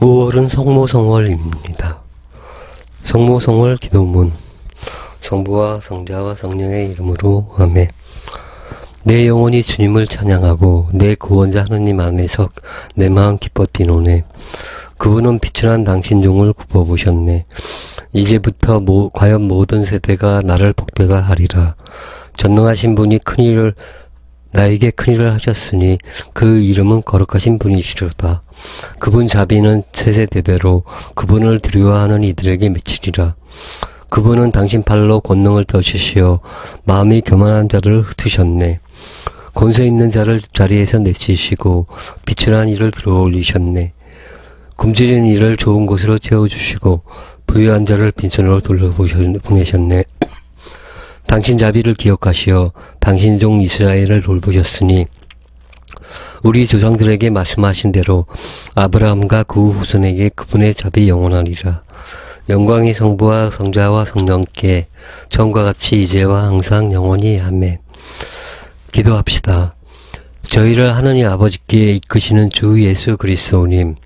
5월은 성모성월입니다. 성모성월 기도문. 성부와 성자와 성령의 이름으로 아멘 내 영혼이 주님을 찬양하고 내 구원자 하느님 안에서 내 마음 기뻐 뛰노네. 그분은 한 당신 종을 굽어보셨네. 이제부터 모- 과연 모든 세대가 나를 복되가 하리라. 전능하신 분이 큰일을 나에게 큰일을 하셨으니 그 이름은 거룩하신 분이시로다. 그분 자비는 세세대대로 그분을 두려워하는 이들에게 미치리라. 그분은 당신 팔로 권능을 떠주시어 마음이 교만한 자를 흩으셨네. 권세 있는 자를 자리에서 내치시고 비천한 이를 들어올리셨네. 굶주린 이를 좋은 곳으로 채워주시고 부유한 자를 빈손으로 돌려보내셨네. 당신 자비를 기억하시어 당신 종 이스라엘을 돌보셨으니 우리 조상들에게 말씀하신 대로 아브라함과 그 후손에게 그분의 자비 영원하리라. 영광이 성부와 성자와 성령께 처음과 같이 이제와 항상 영원히 아멘. 기도합시다. 저희를 하느님 아버지께 이끄시는 주 예수 그리스도님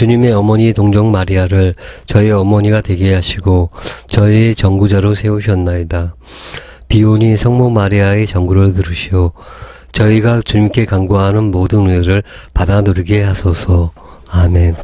주님의 어머니 동정 마리아를 저희 어머니가 되게 하시고 저희의 전구자로 세우셨나이다. 비오니 성모 마리아의 전구를 들으시오. 저희가 주님께 간구하는 모든 은혜를 받아 누리게 하소서. 아멘.